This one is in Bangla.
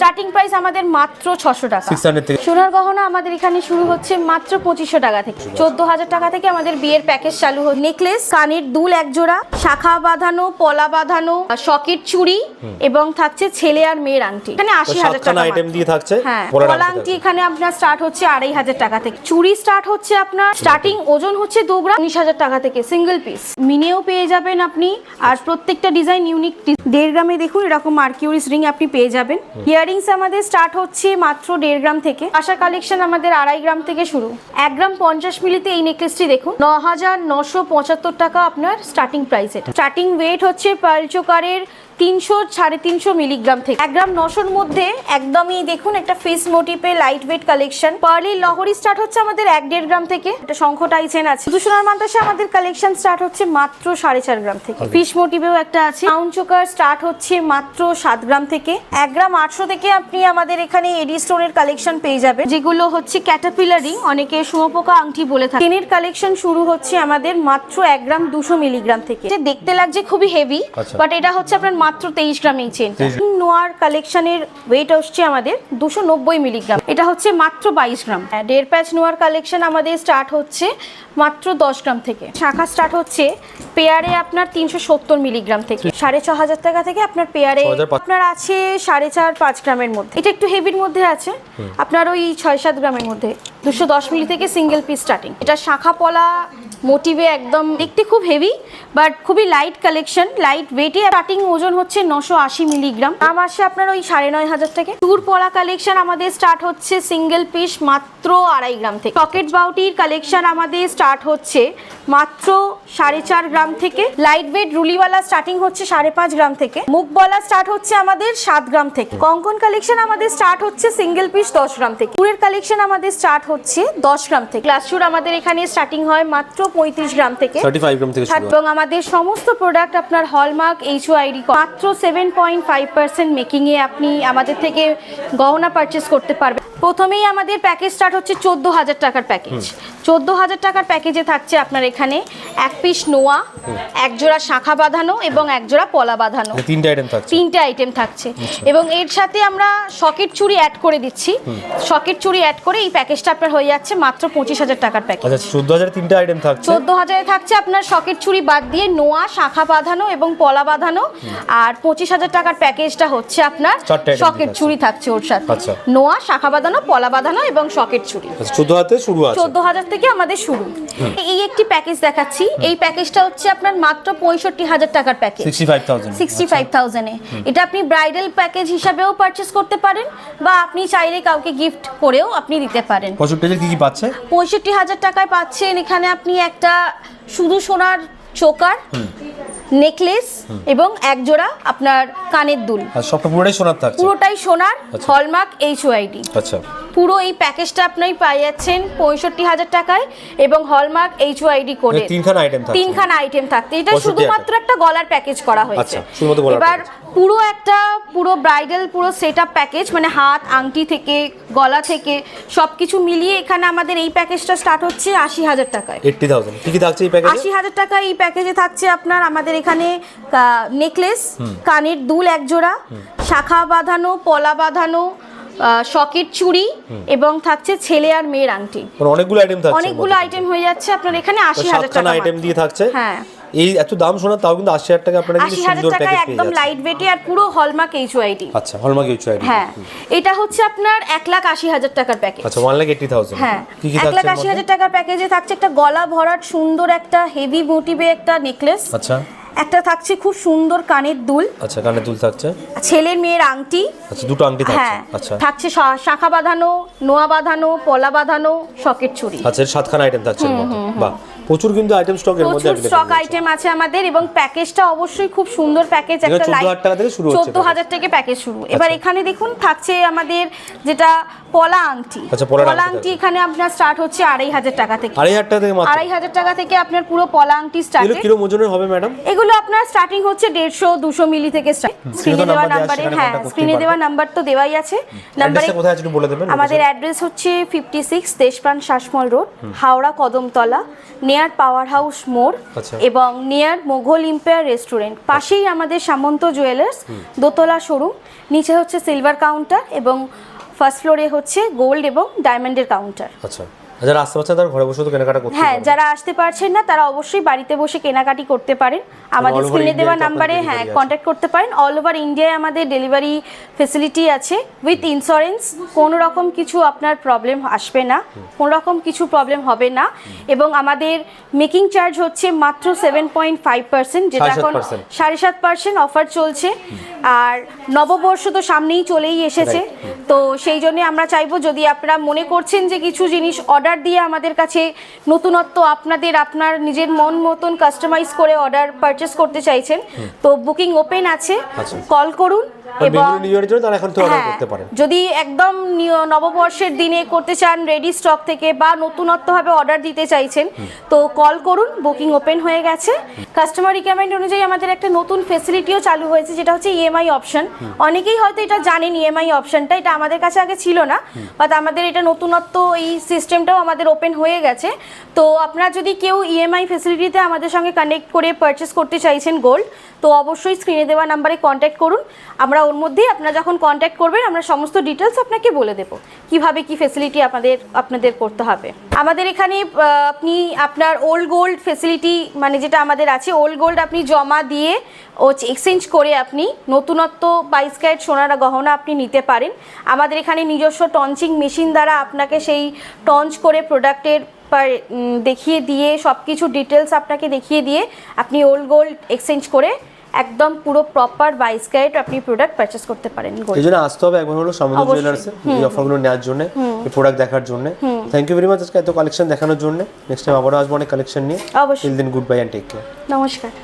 স্টার্টিং প্রাইস আমাদের মাত্র ছশো টাকা। সোনার গহনা আমাদের এখানে শুরু হচ্ছে মাত্র পঁচিশশো টাকা থেকে। চোদ্দ হাজার টাকা থেকে আমাদের বিয়ের প্যাকেজ চালু হচ্ছে। নেকলেস কানের দুল এক জোড়া শাখা বাঁধানো পলা বাঁধানো সকেট চুড়ি এবং থাকছে ছেলে আর মেয়ের আংটি। এখানে আশি হাজার টাকা আইটেম দিয়ে থাকছে। হ্যাঁ পলা আংটি এখানে আপনার স্টার্ট হচ্ছে আড়াই হাজার টাকা থেকে। চুড়ি স্টার্ট হচ্ছে আপনার স্টার্টিং ওজন হচ্ছে দু গ্রাম উনিশ হাজার টাকা থেকে। সিঙ্গেল পিস মিনেও পেয়ে যাবেন আপনি। আর প্রত্যেকটা ডিজাইন ইউনিক দেড় গ্রামে দেখুন এরকম মার্কিউরিস রিং আপনি পেয়ে যাবেন। ইয়ারিংস আমাদের স্টার্ট হচ্ছে মাত্র দেড় গ্রাম থেকে। আশা কালেকশন আমাদের আড়াই গ্রাম থেকে শুরু। এক গ্রাম পঞ্চাশ মিলিতে এই নেকলেসটি দেখুন। ন হাজার নশো পঁচাত্তর টাকা আপনার স্টার্টিং প্রাইস এটা। স্টার্টিং ওয়েট হচ্ছে পার্ল চোকারের তিনশো সাড়ে তিনশো মিলিগ্রাম থেকে। এক গ্রাম নশোর মধ্যে একদমই দেখুন একটা ফেস মোটিপে লাইট ওয়েট কালেকশন পার্লির লহরি স্টার্ট হচ্ছে আমাদের এক দেড় গ্রাম থেকে। একটা শঙ্খ টাইচেন আছে। দুশোনার মান্তাসে আমাদের কালেকশন স্টার্ট হচ্ছে মাত্র সাড়ে চার গ্রাম থেকে। ফিশ মোটিভেও একটা আছে। পাউন্ড চোকার স্টার্ট হচ্ছে মাত্র সাত গ্রাম থেকে। এক গ্রাম আটশো থেকে আপনি আমাদের এখানে এডি স্টোনের কালেকশন পেয়ে যাবেন যেগুলো হচ্ছে ক্যাটাপিলারিং অনেকে শুঁয়োপোকা আংটি বলে থাকে। চেনের কালেকশন শুরু হচ্ছে আমাদের মাত্র এক গ্রাম দুশো মিলিগ্রাম থেকে। দেখতে লাগছে খুবই হেভি আচ্ছা। বাট এটা হচ্ছে আপনার মাত্র তেইশ গ্রাম এই চেন 23 নোয়ার কালেকশনের ওয়েট আসছে আমাদের দুশো নব্বই মিলিগ্রাম এটা হচ্ছে মাত্র বাইশ গ্রাম। হ্যাঁ, দেড় প্যাচ নোয়ার কালেকশন আমাদের স্টার্ট হচ্ছে মাত্র দশ গ্রাম থেকে। শাখা স্টার্ট হচ্ছে পেয়ারে আপনার তিনশো সত্তর মিলিগ্রাম থেকে সাড়ে ছ হাজার টাকা থেকে আপনার পেয়ারে আপনার আছে সাড়ে চার পাঁচ গ্রামের মধ্যে। এটা একটু হেভির মধ্যে আছে। আপনার ওই ছয় সাত গ্রামের মধ্যে। দুশো দশ মিলি থেকে সিঙ্গেল পিস স্টার্টিং এটা শাখা পলা মোটিভে একদম দেখতে খুব হেভি বাট খুবই লাইট কালেকশন লাইট ওয়েটে স্টার্টিং ওজন হচ্ছে নশো আশি মিলিগ্রাম দাম আসে আপনার ওই সাড়ে নয় হাজার থেকে। টুর পলা কালেকশন আমাদের স্টার্ট হচ্ছে সিঙ্গেল পিস মাত্র আড়াই গ্রাম থেকে। পকেট বাউটির কালেকশন আমাদের স্টার্ট হচ্ছে মাত্র সাড়ে চার গ্রাম থেকে। লাইট ওয়েট রুলিওয়ালা স্টার্টিং হচ্ছে সাড়ে পাঁচ গ্রাম থেকে। মুখ বলা স্টার্ট হচ্ছে আমাদের সাত গ্রাম থেকে। কঙ্কন কালেকশন আমাদের স্টার্ট হচ্ছে সিঙ্গেল পিস দশ গ্রাম থেকে। চুরের কালেকশন আমাদের স্টার্ট হচ্ছে দশ গ্রাম থেকে। চুর আমাদের এখানে স্টার্টিং হয় মাত্র পঁয়ত্রিশ গ্রাম থেকে। থার্টি ফাইভ গ্রাম থেকে শুরু এবং আমাদের সমস্ত প্রোডাক্ট আপনার হলমার্ক এইচওআইডি মাত্র সেভেন পয়েন্ট ফাইভ পার্সেন্ট মেকিংয়ে আপনি আমাদের থেকে গহনা পারচেস করতে পারবেন। প্রথমেই আমাদের প্যাকেজ স্টার্ট হচ্ছে চোদ্দ হাজার টাকার প্যাকেজ চোদ্দ হাজার টাকার প্যাকেজে থাকছে আপনার এখানে এক পিস নোয়া এক জোড়া শাখা বাঁধানো এবং এক জোড়া পলা বাঁধানো। মানে তিনটে আইটেম থাকছে। তিনটে আইটেম থাকছে। এবং এর সাথে আমরা সকেট চুড়ি অ্যাড করে দিচ্ছি। সকেট চুড়ি অ্যাড করে এই প্যাকেজটা আপনার হয়ে যাচ্ছে মাত্র পঁচিশ হাজার টাকার প্যাকেজ আচ্ছা চোদ্দ হাজার তিনটে আইটেম থাকছে? চোদ্দ হাজারে থাকছে আপনার সকেট ছুরি বাদ দিয়ে নোয়া শাখা বাঁধানো এবং পলা বাঁধানো। আর পঁচিশ হাজার টাকার প্যাকেজটা হচ্ছে আপনার item সকেট থাকছে। ওর সাথে। আচ্ছা। নোয়া শাখা বাঁধানো পলা বাঁধানো এবং সকেট চুড়ি আচ্ছা চোদ্দ হাতে শুরু আছে। চোদ্দ হাজার থেকে আমাদের শুরু। এই একটি প্যাকেজ দেখাচ্ছি। এই প্যাকেজটা হচ্ছে আপনার মাত্র পঁয়ষট্টি হাজার টাকার প্যাকেজ সিক্সটি ফাইভ থাউজেন্ডে এটা আপনি ব্রাইডাল প্যাকেজ হিসাবেও পারচেস করতে পারেন বা আপনি চাইলে কাউকে গিফট করেও আপনি দিতে পারেন। পঁয়ষট্টি হাজার কি কি পাচ্ছে? পঁয়ষট্টি হাজার টাকায় পাচ্ছেন এখানে আপনি একটা শুধু সোনার চোকার নেকলেস এবং এক জোড়া আপনার কানের দুল। সবটা পুরোটাই সোনার থাকছে? পুরোটাই সোনার আচ্ছা। হলমার্ক এইচ ওয়াইডি আচ্ছা। পুরো এই প্যাকেজটা আপনি পেয়ে যাচ্ছেন পঁয়ষট্টি হাজার টাকায় এবং হলমার্ক এইচ ওয়াইডি করে মানে তিনখানা আইটেম থাকছে। তিনখানা আইটেম থাকতে এটা শুধুমাত্র একটা গলার প্যাকেজ করা হয়েছে। আচ্ছা, এবার। পুরো একটা পুরো ব্রাইডাল পুরো সেট আপ প্যাকেজ মানে হাত আংটি থেকে গলা থেকে সবকিছু মিলিয়ে এখানে আমাদের এই প্যাকেজটা স্টার্ট হচ্ছে আশি হাজার টাকায়। এইটটি থাউজেন্ড কি কি থাকছে এই প্যাকেজে আশি হাজার টাকা এই প্যাকেজে থাকছে আপনার আমাদের এখানে নেকলেস কানের দুল এক জোড়া শাখা বাঁধানো পলা বাঁধানো সকেট চুড়ি এবং থাকছে ছেলে আর মেয়ের আংটি। মানে অনেকগুলো আইটেম থাকছে অনেকগুলো আইটেম হয়ে যাচ্ছে আপনার এখানে আশি হাজার টাকা আইটেম দিয়ে থাকছে? হ্যাঁ। এই এত দাম শোনা তাও কিন্তু আশি হাজার টাকা আপনারা কিন্তু আশি হাজার সুন্দর প্যাকেজ পেয়ে একদম লাইট ওয়েটে আর পুরো হলমার্ক এইচ ওয়াইডি আচ্ছা হলমার্ক ইউচ আইডি হ্যাঁ এটা হচ্ছে আপনার এক লাখ আশি হাজার টাকার প্যাকেজ আচ্ছা ওয়ান লাখ এইটটি থাউজেন্ড হ্যাঁ কি কি এক থাকছে লাখ আশি? হাজার টাকার প্যাকেজে থাকছে একটা গলা ভরাট সুন্দর একটা হেভি মোটিভে একটা নেকলেস আচ্ছা। একটা থাকছে খুব সুন্দর কানের দুল। আচ্ছা কানে দুল থাকছে। ছেলের মেয়ের আংটি। আচ্ছা দুটো আংটি থাকছে। হ্যাঁ আচ্ছা। থাকছে শাখা বাঁধানো নোয়া বাঁধানো পলা বাঁধানো সকেট চুড়ি আচ্ছা সাতখানা আইটেম থাকছে বাহ প্রচুর কিন্তু আইটেম স্টক এর মধ্যে প্রচুর স্টক আইটেম আছে আমাদের এবং প্যাকেজটা অবশ্যই খুব সুন্দর প্যাকেজ একটা 14,000 টাকা থেকে শুরু হচ্ছে চোদ্দ হাজার থেকে প্যাকেজ শুরু। এবার আচ্ছা। এখানে দেখুন থাকছে আমাদের যেটা পলা আংটি। আচ্ছা, পলা আংটি এখানে আপনার স্টার্ট হচ্ছে আড়াই হাজার টাকা থেকে। আড়াই হাজার টাকা থেকে মাত্র। আড়াই হাজার টাকা থেকে আপনার পুরো পলা আংটি এগুলো স্টার্ট কিরম ওজনের হবে ম্যাডাম এগুলো আপনার স্টার্টিং হচ্ছে দেড়শো দুশো মিলি থেকে স্টার্ট স্ক্রিনে দেওয়া নাম্বার হ্যাঁ স্ক্রিনে দেওয়া নাম্বার তো দেওয়াই আছে। নাম্বারে কোথায় আছে একটু বলে দেবেন আমাদের অ্যাড্রেস হচ্ছে fifty six Deshpran Sasmal road Howrah Kadamtala near power house মোড় আচ্ছা। এবং নিয়ার মোঘল ইম্পায়ার রেস্টুরেন্ট পাশেই আমাদের সামন্ত জুয়েলার্স দোতলা শোরুম নিচে হচ্ছে সিলভার কাউন্টার এবং ফার্স্ট ফ্লোরে হচ্ছে গোল্ড এবং ডায়মন্ডের কাউন্টার আচ্ছা। যারা আসতে পারছে তারা ঘরে বসে তো কেনাকাটা করতে হ্যাঁ যারা আসতে পারছেন না তারা অবশ্যই বাড়িতে বসে কেনাকাটি করতে পারেন। আমাদের স্ক্রিনে দেওয়া নাম্বারে হ্যাঁ কন্ট্যাক্ট করতে পারেন। অল ওভার ইন্ডিয়ায় আমাদের ডেলিভারি ফেসিলিটি আছে উইথ ইন্স্যুরেন্স কোনো রকম কিছু আপনার প্রবলেম আসবে না। কোনো রকম কিছু প্রবলেম হবে না। এবং আমাদের মেকিং চার্জ হচ্ছে মাত্র সেভেন পয়েন্ট ফাইভ পার্সেন্ট যেটা এখন সাড়ে সাত পার্সেন্ট অফার চলছে। আর নববর্ষ তো সামনেই চলেই এসেছে। তো সেই জন্য আমরা চাইব যদি আপনারা মনে করছেন যে কিছু জিনিস অর্ডার দিয়ে আমাদের কাছে নতুনত্ব আপনাদের আপনার নিজের মন মতন কাস্টমাইজ করে অর্ডার পারচেস করতে চাইছেন তো বুকিং ওপেন আছে। আচ্ছা। কল করুন। হ্যাঁ, যদি একদম নববর্ষের দিনে করতে চান রেডি স্টক থেকে বা নতুনত্বভাবে অর্ডার দিতে চাইছেন তো কল করুন বুকিং ওপেন হয়ে গেছে। কাস্টমার রিকোয়ারমেন্ট অনুযায়ী আমাদের একটা নতুন ফেসিলিটিও চালু হয়েছে যেটা হচ্ছে ইএমআই অপশন অনেকেই হয়তো এটা জানেন ইএমআই অপশনটা এটা আমাদের কাছে আগে ছিল না বাট আমাদের এটা নতুনত্ব এই সিস্টেমটাও আমাদের ওপেন হয়ে গেছে। তো আপনারা যদি কেউ ইএমআই ফেসিলিটিতে আমাদের সঙ্গে কানেক্ট করে পারচেস করতে চাইছেন গোল্ড তো অবশ্যই স্ক্রিনে দেওয়া নাম্বারে কন্ট্যাক্ট করুন। আমরা ওর মধ্যেই আপনারা যখন কন্ট্যাক্ট করবেন, আমরা সমস্ত ডিটেলস আপনাকে বলে দেবো। কীভাবে কি ফেসিলিটি আপনাদের আপনাদের করতে হবে। আমাদের এখানে আপনি আপনার ওল্ড গোল্ড ফেসিলিটি মানে যেটা আমাদের আছে ওল্ড গোল্ড আপনি জমা দিয়ে ও এক্সচেঞ্জ করে আপনি নতুনত্ব বাইশ ক্যারেট সোনার গহনা আপনি নিতে পারেন। আমাদের এখানে নিজস্ব টঞ্চিং মেশিন দ্বারা আপনাকে সেই টঞ্চ করে প্রোডাক্টের পার- দেখিয়ে দিয়ে সব কিছু ডিটেলস আপনাকে দেখিয়ে দিয়ে আপনি ওল্ড গোল্ড এক্সচেঞ্জ করে একদম পুরো প্রপার বাইশ ক্যারেট আপনি প্রোডাক্ট পারচেজ করতে পারেন এই জন্য আসতে হবে একবার হলো সমুদ্র। জুয়েলার্সে এই অফারগুলো নেওয়ার জন্য এই প্রোডাক্ট দেখার জন্য। থ্যাংক ইউ ভেরি মাচ আজকে এত কালেকশন দেখানোর জন্য। নেক্সট টাইম আবারও আসব অনেক কালেকশন নিয়ে। অবশ্যই। দিন good bye and take care নমস্কার।